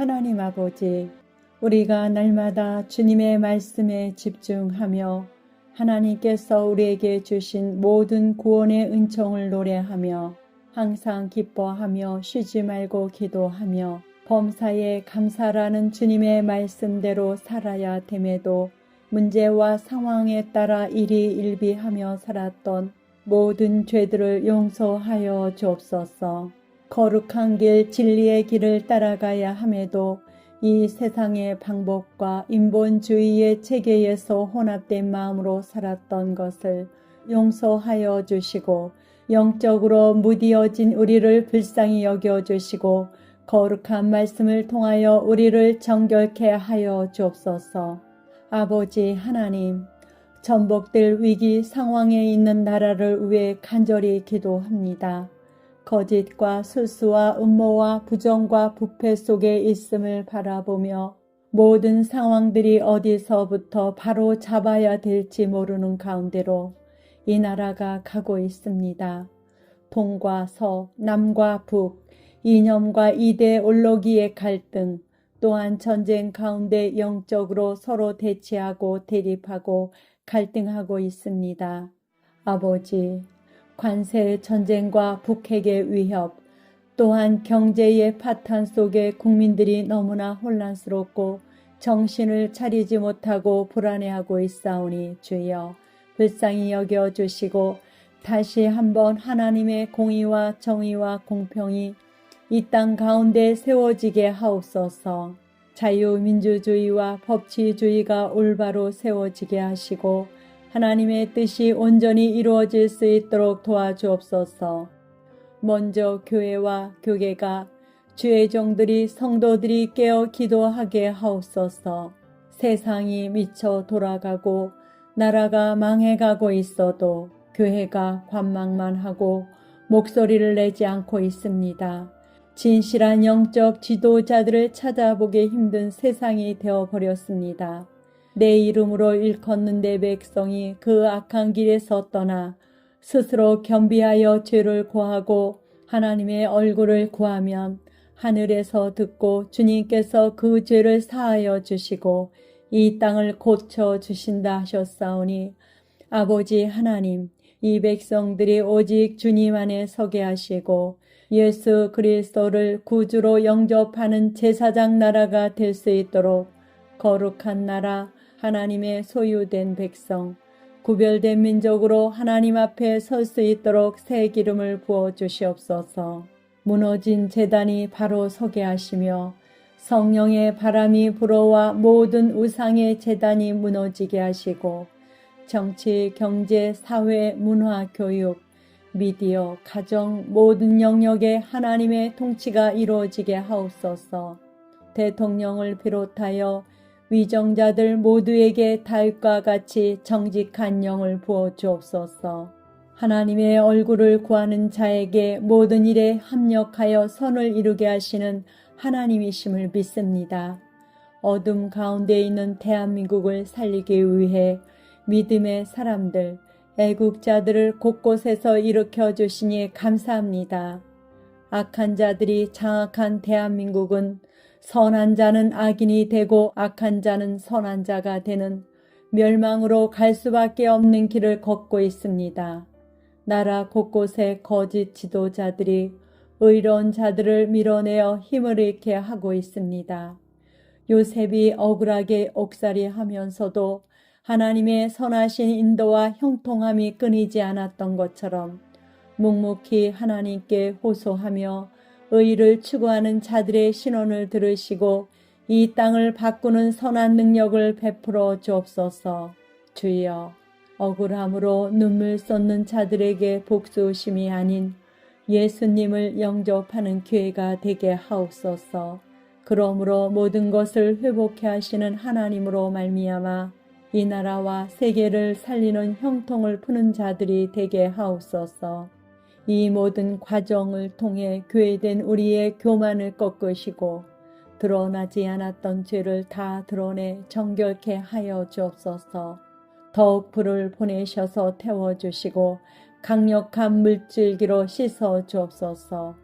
하나님 아버지, 우리가 날마다 주님의 말씀에 집중하며 하나님께서 우리에게 주신 모든 구원의 은총을 노래하며 항상 기뻐하며 쉬지 말고 기도하며 범사에 감사라는 주님의 말씀대로 살아야 됨에도 문제와 상황에 따라 일이 일비하며 살았던 모든 죄들을 용서하여 주옵소서. 거룩한 길 진리의 길을 따라가야 함에도 이 세상의 방법과 인본주의의 체계에서 혼합된 마음으로 살았던 것을 용서하여 주시고 영적으로 무디어진 우리를 불쌍히 여겨 주시고 거룩한 말씀을 통하여 우리를 정결케 하여 주옵소서. 아버지 하나님, 전복될 위기 상황에 있는 나라를 위해 간절히 기도합니다. 거짓과 수수와 음모와 부정과 부패 속에 있음을 바라보며 모든 상황들이 어디서부터 바로 잡아야 될지 모르는 가운데로 이 나라가 가고 있습니다. 동과 서, 남과 북, 이념과 이대 올로기의 갈등, 또한 전쟁 가운데 영적으로 서로 대치하고 대립하고 갈등하고 있습니다. 아버지, 관세 전쟁과 북핵의 위협, 또한 경제의 파탄 속에 국민들이 너무나 혼란스럽고 정신을 차리지 못하고 불안해하고 있사오니 주여 불쌍히 여겨 주시고 다시 한번 하나님의 공의와 정의와 공평이 이 땅 가운데 세워지게 하옵소서. 자유민주주의와 법치주의가 올바로 세워지게 하시고 하나님의 뜻이 온전히 이루어질 수 있도록 도와주옵소서. 먼저 교회와 교계가 주의 종들이 성도들이 깨어 기도하게 하옵소서. 세상이 미쳐 돌아가고 나라가 망해가고 있어도 교회가 관망만 하고 목소리를 내지 않고 있습니다. 진실한 영적 지도자들을 찾아보기 힘든 세상이 되어버렸습니다. 내 이름으로 일컫는 내 백성이 그 악한 길에서 떠나 스스로 겸비하여 죄를 고하고 하나님의 얼굴을 구하면 하늘에서 듣고 주님께서 그 죄를 사하여 주시고 이 땅을 고쳐 주신다 하셨사오니 아버지 하나님 이 백성들이 오직 주님 안에 서게 하시고 예수 그리스도를 구주로 영접하는 제사장 나라가 될 수 있도록 거룩한 나라 하나님의 소유된 백성 구별된 민족으로 하나님 앞에 설 수 있도록 새 기름을 부어 주시옵소서. 무너진 재단이 바로 서게 하시며 성령의 바람이 불어와 모든 우상의 재단이 무너지게 하시고 정치, 경제, 사회, 문화, 교육, 미디어, 가정 모든 영역에 하나님의 통치가 이루어지게 하옵소서. 대통령을 비롯하여 위정자들 모두에게 달과 같이 정직한 영을 부어 주옵소서. 하나님의 얼굴을 구하는 자에게 모든 일에 합력하여 선을 이루게 하시는 하나님이심을 믿습니다. 어둠 가운데 있는 대한민국을 살리기 위해 믿음의 사람들, 애국자들을 곳곳에서 일으켜 주시니 감사합니다. 악한 자들이 장악한 대한민국은 선한 자는 악인이 되고 악한 자는 선한 자가 되는 멸망으로 갈 수밖에 없는 길을 걷고 있습니다. 나라 곳곳에 거짓 지도자들이 의로운 자들을 밀어내어 힘을 잃게 하고 있습니다. 요셉이 억울하게 옥살이 하면서도 하나님의 선하신 인도와 형통함이 끊이지 않았던 것처럼 묵묵히 하나님께 호소하며 의를 추구하는 자들의 신원을 들으시고 이 땅을 바꾸는 선한 능력을 베풀어 주옵소서. 주여, 억울함으로 눈물 쏟는 자들에게 복수심이 아닌 예수님을 영접하는 기회가 되게 하옵소서. 그러므로 모든 것을 회복해 하시는 하나님으로 말미암아 이 나라와 세계를 살리는 형통을 푸는 자들이 되게 하옵소서. 이 모든 과정을 통해 교회된 우리의 교만을 꺾으시고 드러나지 않았던 죄를 다 드러내 정결케 하여 주옵소서. 더욱 불을 보내셔서 태워주시고 강력한 물질기로 씻어 주옵소서.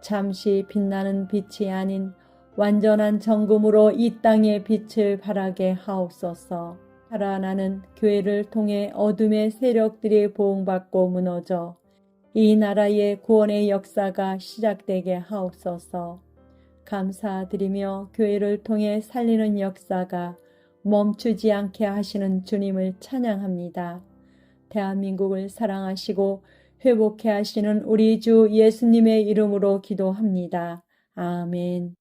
잠시 빛나는 빛이 아닌 완전한 정금으로 이 땅의 빛을 발하게 하옵소서. 살아나는 교회를 통해 어둠의 세력들이 보응받고 무너져 이 나라의 구원의 역사가 시작되게 하옵소서. 감사드리며 교회를 통해 살리는 역사가 멈추지 않게 하시는 주님을 찬양합니다. 대한민국을 사랑하시고 회복해 하시는 우리 주 예수님의 이름으로 기도합니다. 아멘.